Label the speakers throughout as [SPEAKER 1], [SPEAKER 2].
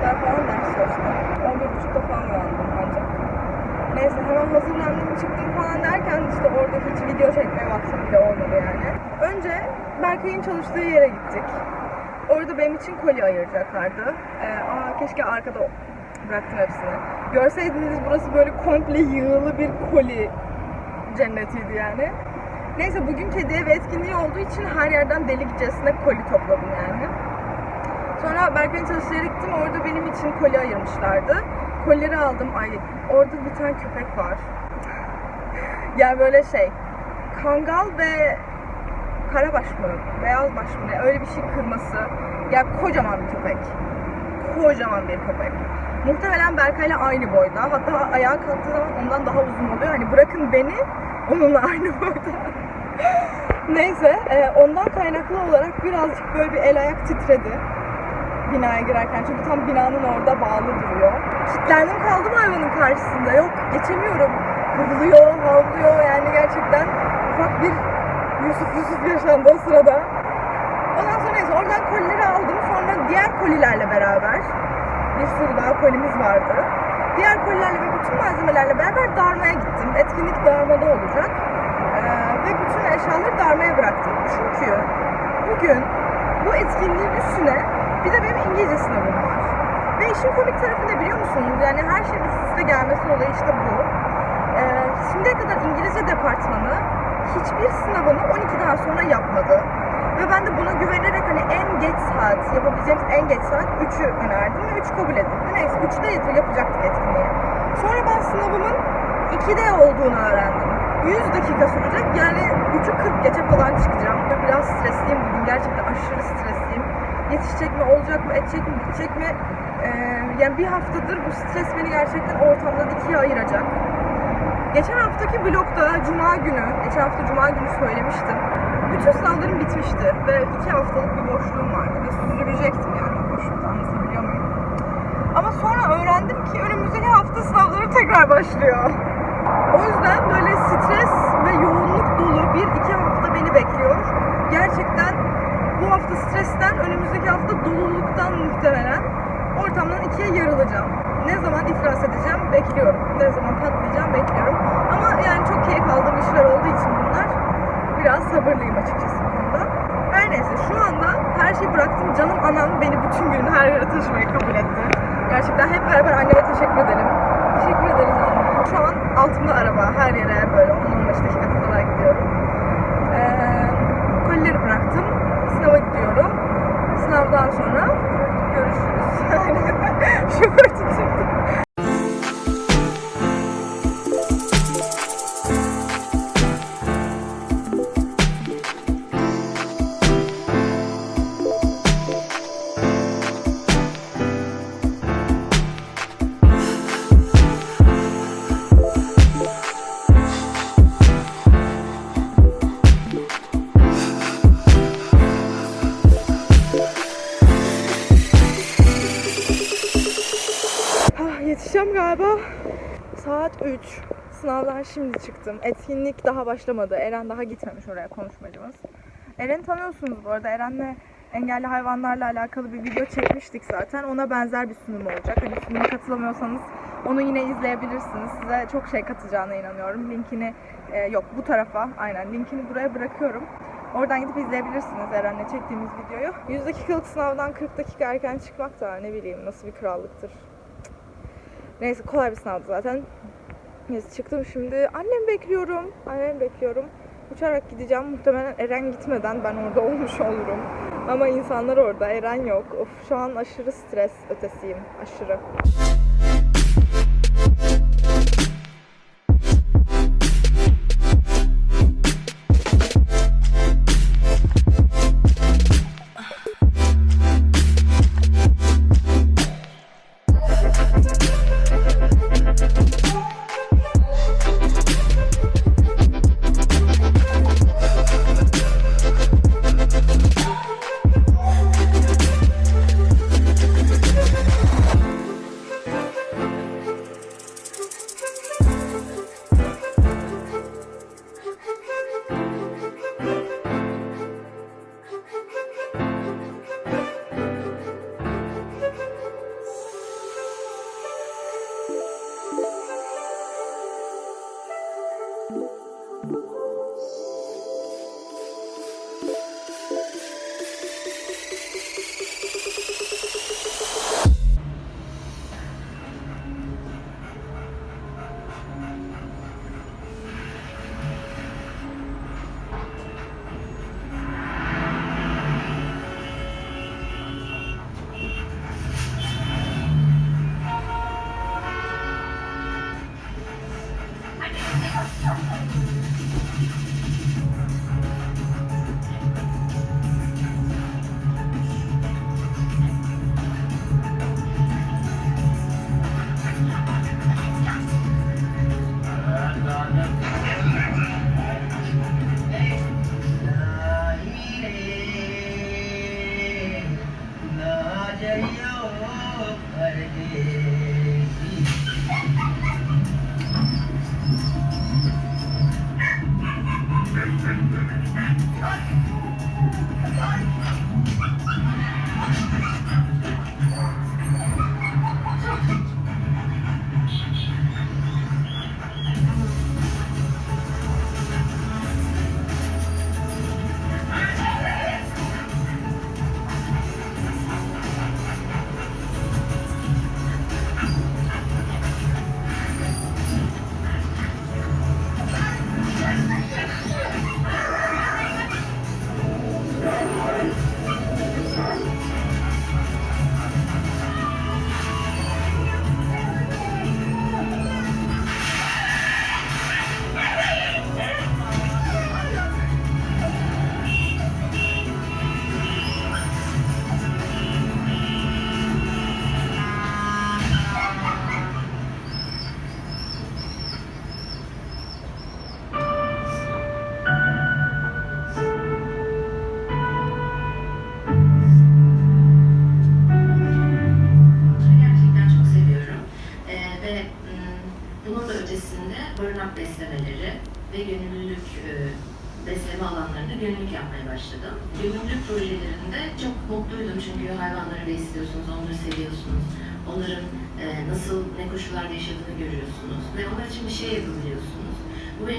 [SPEAKER 1] kadar falan ders çalıştım. 11.30'da falan uyandım ancak. Neyse hemen hazırlandım çıktım falan derken işte orada hiç video çekmeye vaktim bile olmadı yani. Önce Berkay'ın çalıştığı yere gittik. Orada benim için koli ayıracaklardı. Ee, aa keşke arkada bıraktım hepsini. Görseydiniz burası böyle komple yığılı bir koli cennetiydi yani. Neyse bugün kedi evi etkinliği olduğu için her yerden delikçesine koli topladım yani. Sonra Berkay'ın çalıştığı gittim. Orada benim için koli ayırmışlardı. Kolileri aldım. Ay orada bir tane köpek var. yani böyle şey. Kangal ve karabaş mı? Beyaz baş mı? Öyle bir şey kırması. Ya kocaman bir köpek. Kocaman bir köpek. Muhtemelen Berkay'la aynı boyda. Hatta ayağa kalktığı zaman ondan daha uzun oluyor. Hani bırakın beni onunla aynı boyda. Neyse e, ondan kaynaklı olarak birazcık böyle bir el ayak titredi binaya girerken. Çünkü tam binanın orada bağlı duruyor. Kilitlendim kaldım hayvanın karşısında. Yok geçemiyorum. Hırlıyor, havlıyor yani gerçekten ufak bir Yusuf Yusuf yaşandı o sırada. Ondan sonra neyse oradan kolileri aldım. Sonra diğer kolilerle beraber bir sürü daha kolimiz vardı. Diğer kolilerle ve bütün malzemelerle beraber darmaya gittim. Etkinlik darmada olacak. Ee, ve bütün eşyaları darmaya bıraktım. Çünkü bugün bu etkinliğin üstüne bir de benim İngilizce sınavım var. Ve işin komik tarafı ne biliyor musunuz? Yani her şeyin üst üste gelmesi olayı işte bu. Ee, şimdiye kadar İngilizce departmanı hiçbir sınavını 12'den sonra yapmadı. Ve ben de buna güvenerek hani en geç saat, yapabileceğimiz en geç saat 3'ü önerdim ve 3 kabul edildi. Neyse 3'te yap- yapacaktık etkinliği. Sonra ben sınavımın 2'de olduğunu öğrendim. 100 dakika sürecek yani 3'ü 40 geçe falan çıkacağım. Ve Biraz stresliyim bugün gerçekten aşırı stresliyim. Yetişecek mi, olacak mı, edecek mi, bitecek mi? Ee, yani bir haftadır bu stres beni gerçekten ortamdan ikiye ayıracak. Geçen haftaki vlogda Cuma günü, geçen hafta Cuma günü söylemiştim. Bütün sınavlarım bitmişti ve iki haftalık bir boşluğum vardı ve sürdürecektim yani boşlukta anlatabiliyor muyum? Ama sonra öğrendim ki önümüzdeki hafta sınavları tekrar başlıyor. O yüzden böyle stres ve yoğunluk dolu bir iki hafta beni bekliyor. Gerçekten bu hafta stresten, önümüzdeki hafta doluluktan muhtemelen ortamdan ikiye yarılacağım. Ne zaman iflas edeceğim bekliyorum. Ne zaman patlayacağım bekliyorum. Ama yani çok keyif aldığım işler olduğu için bunlar biraz sabırlıyım açıkçası bu konuda. Her neyse şu anda her şeyi bıraktım. Canım anam beni bütün gün her yere taşımayı kabul etti. Gerçekten hep beraber anneme teşekkür edelim. Teşekkür ederiz anne. Şu an altımda araba her yere böyle 10-15 dakika Where did you yetişeceğim galiba. Saat 3. Sınavdan şimdi çıktım. Etkinlik daha başlamadı. Eren daha gitmemiş oraya konuşmacımız. Eren'i tanıyorsunuz bu arada. Eren'le engelli hayvanlarla alakalı bir video çekmiştik zaten. Ona benzer bir sunum olacak. Hani sunuma katılamıyorsanız onu yine izleyebilirsiniz. Size çok şey katacağına inanıyorum. Linkini e, yok bu tarafa aynen linkini buraya bırakıyorum. Oradan gidip izleyebilirsiniz Eren'le çektiğimiz videoyu. 100 dakikalık sınavdan 40 dakika erken çıkmak da ne bileyim nasıl bir krallıktır. Neyse kolay bir sınavdı zaten. Neyse çıktım şimdi. Annemi bekliyorum. Annemi bekliyorum. Uçarak gideceğim. Muhtemelen Eren gitmeden ben orada olmuş olurum. Ama insanlar orada. Eren yok. Of şu an aşırı stres ötesiyim. Aşırı.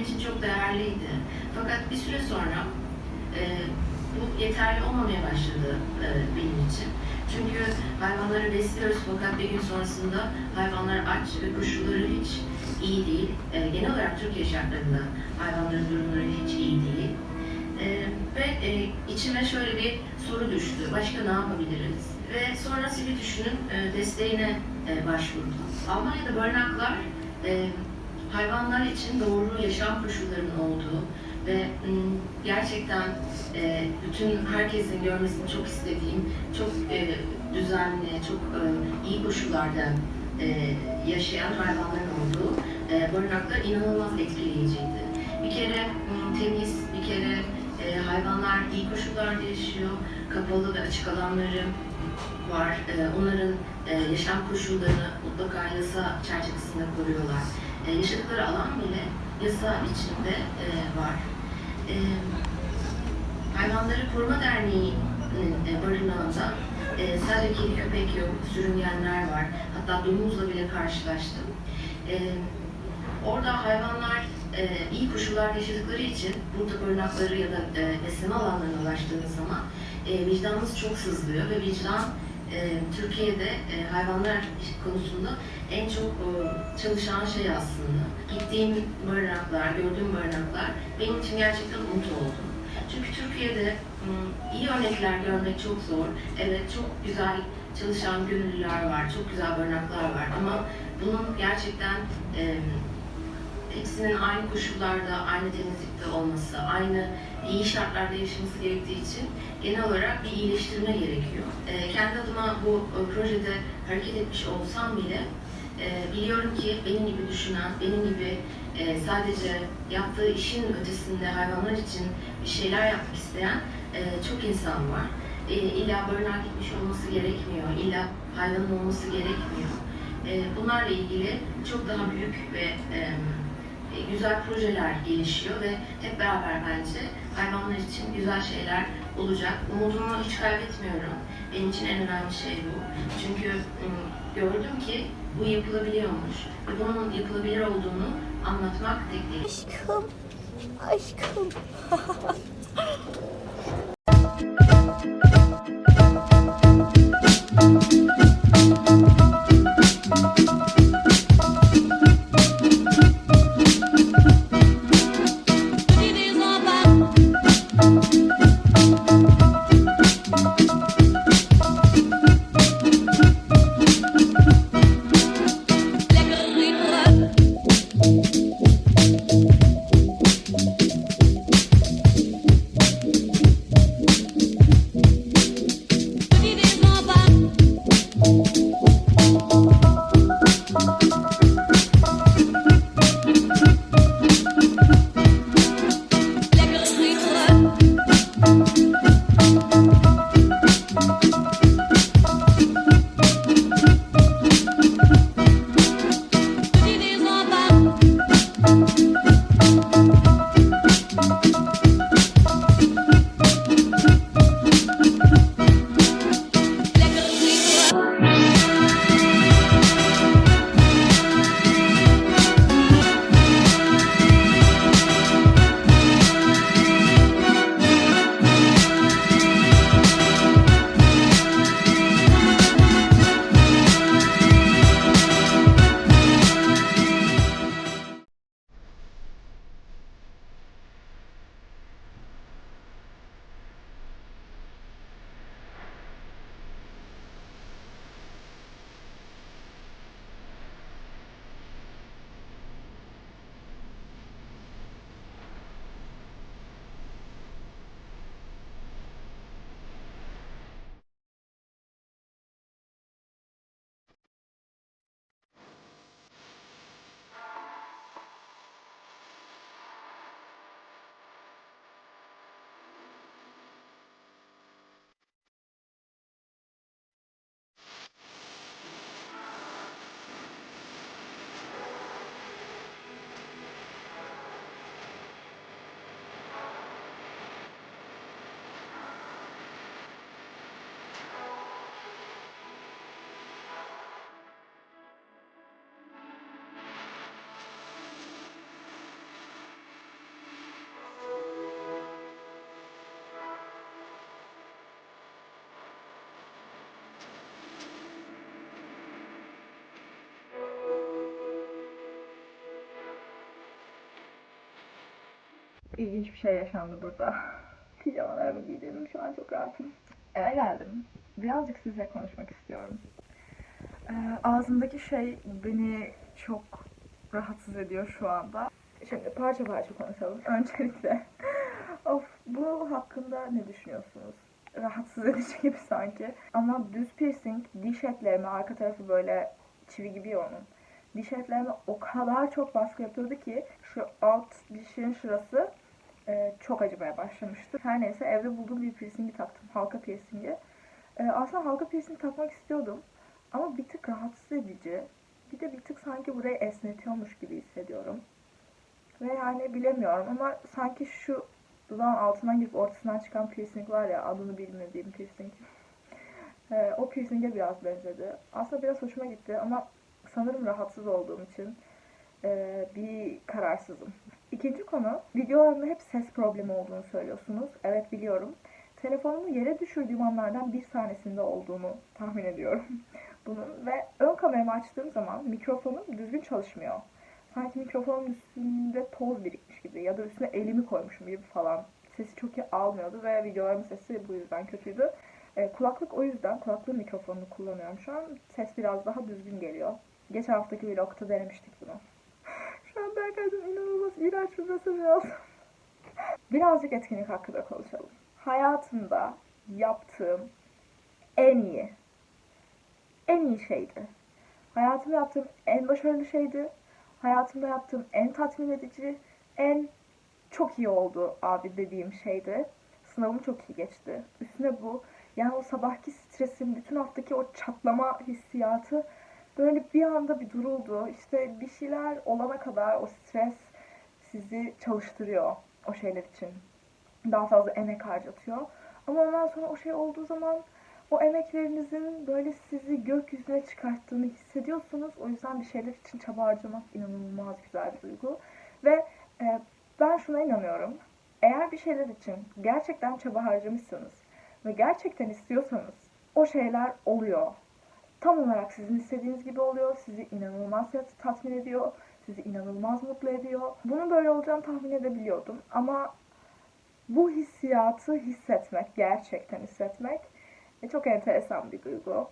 [SPEAKER 2] İçin çok değerliydi. Fakat bir süre sonra e, bu yeterli olmamaya başladı e, benim için. Çünkü hayvanları besliyoruz fakat bir gün sonrasında hayvanlar aç ve koşulları hiç iyi değil. E, genel olarak Türkiye şartlarında hayvanların durumları hiç iyi değil. E, ve e, içime şöyle bir soru düştü. Başka ne yapabiliriz? Ve sonra Sivil Düşün'ün e, desteğine e, başvurdum. Almanya'da barınaklar e, hayvanlar için doğru yaşam koşullarının olduğu ve gerçekten e, bütün herkesin görmesini çok istediğim, çok e, düzenli, çok e, iyi koşullarda e, yaşayan hayvanların olduğu barınaklar inanılmaz etkileyiciydi. Bir kere temiz, bir kere hayvanlar iyi koşullarda yaşıyor, kapalı ve açık alanları var. Onların yaşam koşullarını mutlaka yasa çerçevesinde koruyorlar. E, yaşadıkları alan bile yasa içinde e, var. E, Hayvanları Koruma Derneği'nin e, barınağında e, sadece kedi köpek yok, sürüngenler var. Hatta domuzla bile karşılaştım. E, orada hayvanlar e, iyi koşullarda yaşadıkları için burada barınakları ya da e, besleme alanlarına ulaştığınız zaman e, vicdanınız çok sızlıyor ve vicdan e, Türkiye'de e, hayvanlar konusunda en çok e, çalışan şey aslında. Gittiğim barınaklar, gördüğüm barınaklar benim için gerçekten umut oldu. Çünkü Türkiye'de m, iyi örnekler görmek çok zor. Evet çok güzel çalışan gönüllüler var, çok güzel barınaklar var ama bunun gerçekten hepsinin aynı koşullarda, aynı temizlikte olması, aynı iyi şartlarda yaşaması gerektiği için genel olarak bir iyileştirme gerekiyor. E, kendi adıma bu e, projede hareket etmiş olsam bile e, biliyorum ki benim gibi düşünen, benim gibi e, sadece yaptığı işin ötesinde hayvanlar için bir şeyler yapmak isteyen e, çok insan var. E, illa barınağa gitmiş olması gerekmiyor, illa hayvanın olması gerekmiyor. E, bunlarla ilgili çok daha büyük ve e, e, güzel projeler gelişiyor ve hep beraber bence hayvanlar için güzel şeyler olacak. Umudumu hiç kaybetmiyorum. Benim için en önemli şey bu. Çünkü gördüm ki bu yapılabiliyormuş ve bunun yapılabilir olduğunu anlatmak tek değil.
[SPEAKER 1] Aşkım, aşkım. İlginç bir şey yaşandı burada. Pijamalarımı giydim. Şu an çok rahatım. Eve geldim. Birazcık sizinle konuşmak istiyorum. Ee, ağzımdaki şey beni çok rahatsız ediyor şu anda. Şimdi parça parça konuşalım. Öncelikle of bu hakkında ne düşünüyorsunuz? Rahatsız edici gibi sanki. Ama düz piercing diş etlerime arka tarafı böyle çivi gibi onun. Diş etlerime o kadar çok baskı yapıyordu ki şu alt dişin şurası e, çok acımaya başlamıştı. Her neyse evde bulduğum bir piercingi taktım. Halka piercingi. E, aslında halka piercing takmak istiyordum. Ama bir tık rahatsız edici. Bir de bir tık sanki burayı esnetiyormuş gibi hissediyorum. Ve yani bilemiyorum ama sanki şu dudağın altından girip ortasından çıkan piercing var ya adını bilmediğim piercing. Ee, o piercing'e biraz benzedi. Aslında biraz hoşuma gitti ama sanırım rahatsız olduğum için e, bir kararsızım. İkinci konu, videolarımda hep ses problemi olduğunu söylüyorsunuz. Evet biliyorum. Telefonumu yere düşürdüğüm anlardan bir tanesinde olduğunu tahmin ediyorum. Bunun ve ön kameramı açtığım zaman mikrofonum düzgün çalışmıyor. Sanki mikrofonun üstünde toz birikmiş gibi ya da üstüne elimi koymuşum gibi falan. Sesi çok iyi almıyordu ve videolarımın sesi bu yüzden kötüydü. E, kulaklık o yüzden kulaklık mikrofonunu kullanıyorum şu an. Ses biraz daha düzgün geliyor. Geçen haftaki vlogta denemiştik bunu. Şu an Berkay'cığım inanılmaz iğrenç bir mesaj yazdım. Birazcık etkinlik hakkında konuşalım. Hayatımda yaptığım en iyi, en iyi şeydi. Hayatımda yaptığım en başarılı şeydi. Hayatımda yaptığım en tatmin edici, en çok iyi oldu abi dediğim şeydi. Sınavım çok iyi geçti. Üstüne bu yani o sabahki stresin, bütün haftaki o çatlama hissiyatı böyle bir anda bir duruldu. İşte bir şeyler olana kadar o stres sizi çalıştırıyor o şeyler için. Daha fazla emek harcatıyor. Ama ondan sonra o şey olduğu zaman o emeklerinizin böyle sizi gökyüzüne çıkarttığını hissediyorsunuz. O yüzden bir şeyler için çaba harcamak inanılmaz güzel bir duygu. Ve e, ben şuna inanıyorum. Eğer bir şeyler için gerçekten çaba harcamışsanız ve gerçekten istiyorsanız o şeyler oluyor. Tam olarak sizin istediğiniz gibi oluyor. Sizi inanılmaz tatmin ediyor. Sizi inanılmaz mutlu ediyor. Bunun böyle olacağını tahmin edebiliyordum. Ama bu hissiyatı hissetmek, gerçekten hissetmek çok enteresan bir duygu.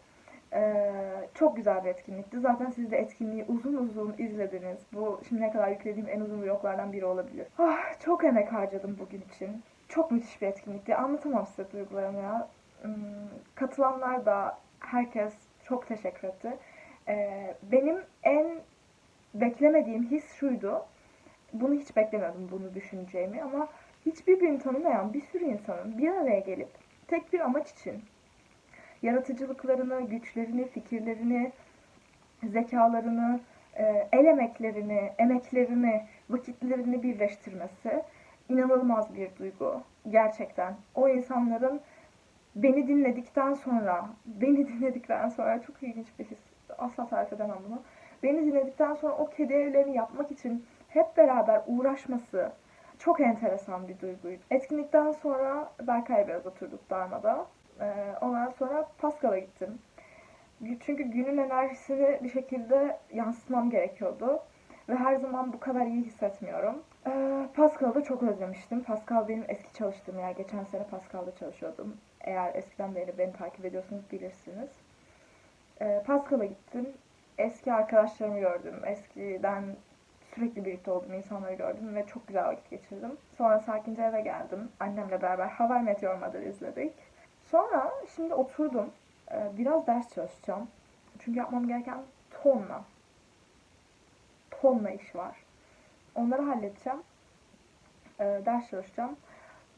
[SPEAKER 1] Ee, çok güzel bir etkinlikti. Zaten siz de etkinliği uzun uzun izlediniz. Bu şimdiye kadar yüklediğim en uzun vloglardan biri olabilir. Ah, çok emek harcadım bugün için. Çok müthiş bir etkinlikti. Anlatamam size duygularımı ya. Hmm, katılanlar da herkes çok teşekkür etti. Ee, benim en beklemediğim his şuydu. Bunu hiç beklemiyordum bunu düşüneceğimi ama hiçbir birini tanımayan bir sürü insanın bir araya gelip tek bir amaç için yaratıcılıklarını, güçlerini, fikirlerini, zekalarını, e, el emeklerini, emeklerini, vakitlerini birleştirmesi inanılmaz bir duygu. Gerçekten. O insanların beni dinledikten sonra, beni dinledikten sonra çok ilginç bir his. Asla tarif edemem bunu. Beni dinledikten sonra o kedi evlerini yapmak için hep beraber uğraşması çok enteresan bir duyguydu. Etkinlikten sonra Berkay biraz oturduk darmada. Ee, ondan sonra Pascal'a gittim. Çünkü günün enerjisini bir şekilde yansıtmam gerekiyordu. Ve her zaman bu kadar iyi hissetmiyorum. Ee, Pascal'ı da çok özlemiştim. Pascal benim eski çalıştığım yer. Geçen sene Pascal'da çalışıyordum. Eğer eskiden beri beni takip ediyorsanız bilirsiniz. Ee, Pascal'a gittim. Eski arkadaşlarımı gördüm. Eskiden sürekli birlikte olduğum insanları gördüm ve çok güzel vakit geçirdim. Sonra sakince eve geldim. Annemle beraber Hawaii Meteor Mother izledik. Sonra şimdi oturdum. Ee, biraz ders çalışacağım. Çünkü yapmam gereken tonla tonla iş var. Onları halledeceğim. Ee, ders çalışacağım.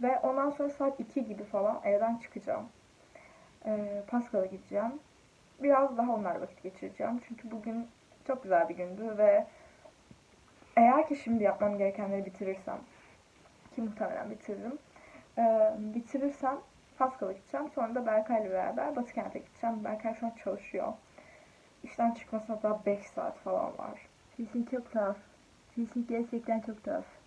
[SPEAKER 1] Ve ondan sonra saat 2 gibi falan evden çıkacağım. Ee, Pascal'a gideceğim. Biraz daha onlarla vakit geçireceğim. Çünkü bugün çok güzel bir gündü ve eğer ki şimdi yapmam gerekenleri bitirirsem ki muhtemelen bitiririm. Ee, bitirirsem Pascal'a gideceğim. Sonra da Berkay'la beraber Batı Kent'e gideceğim. Berkay şu an çalışıyor. İşten çıkmasına daha 5 saat falan var. Sesin çok tuhaf. Sesin gerçekten çok tuhaf.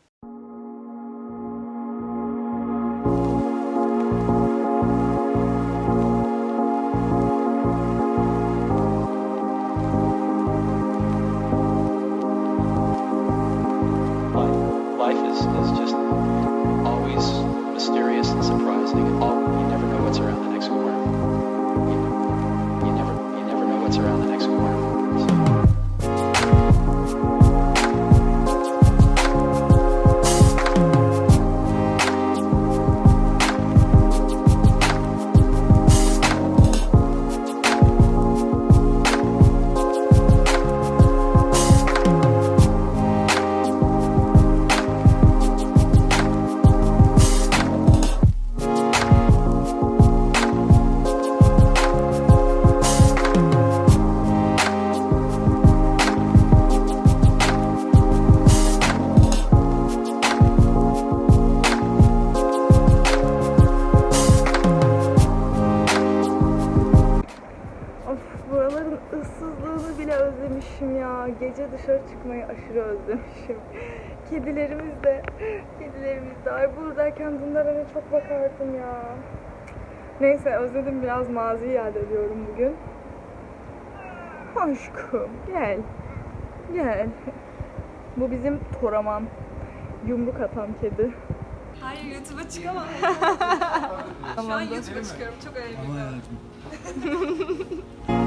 [SPEAKER 1] Kedilerimiz de, kedilerimiz de. Ay buradayken bunlara ne çok bakardım ya. Neyse özledim biraz maziyi yad ediyorum bugün. Aşkım gel. Gel. Bu bizim Toraman. Yumruk atan kedi.
[SPEAKER 3] Hayır YouTube'a çıkamam. Şu an YouTube'a çıkıyorum. Çok önemli.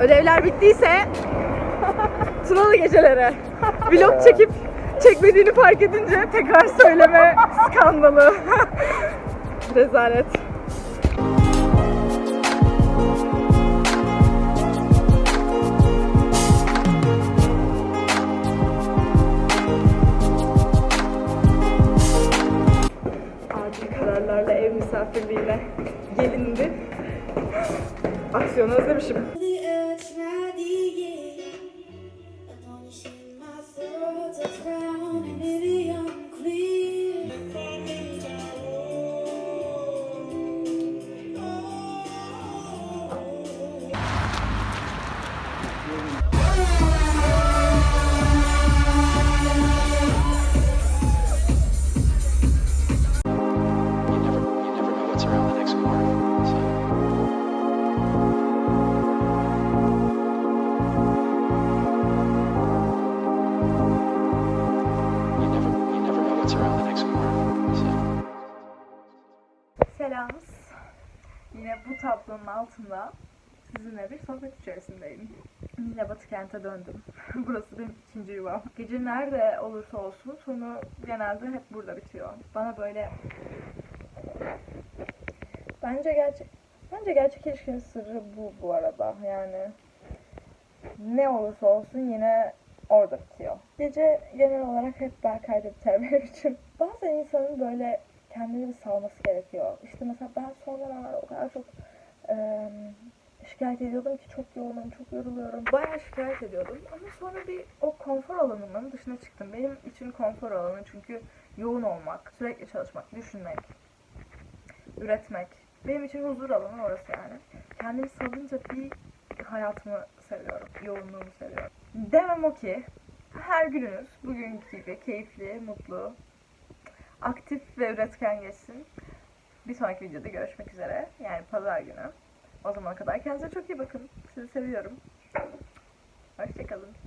[SPEAKER 1] Ödevler bittiyse Tunalı gecelere vlog çekip çekmediğini fark edince tekrar söyleme skandalı. Rezalet. Acil kararlarla ev misafirliğine gelindi. Aksiyonu özlemişim. Selam. Yine bu tablonun altında sizinle bir sohbet içerisindeyim. Yine Batı kente döndüm. Burası benim ikinci yuvam. Gece nerede olursa olsun sonu genelde hep burada bitiyor. Bana böyle bence gerçek bence gerçek ilişkinin sırrı bu bu arada. Yani ne olursa olsun yine orada bitiyor. Gece genel olarak hep Berkay'da biter benim için. Bazen insanın böyle kendini bir salması gerekiyor. İşte mesela ben son zamanlarda o kadar çok eee, şikayet ediyordum ki çok yoğunum, çok yoruluyorum. Bayağı şikayet ediyordum ama sonra bir o konfor alanımın dışına çıktım. Benim için konfor alanı çünkü yoğun olmak, sürekli çalışmak, düşünmek, üretmek. Benim için huzur alanı orası yani. Kendimi salınca bir hayatımı seviyorum, yoğunluğumu seviyorum. Demem o ki her gününüz bugünkü gibi keyifli, mutlu, aktif ve üretken geçsin. Bir sonraki videoda görüşmek üzere. Yani pazar günü. O zamana kadar kendinize çok iyi bakın. Sizi seviyorum. Hoşçakalın.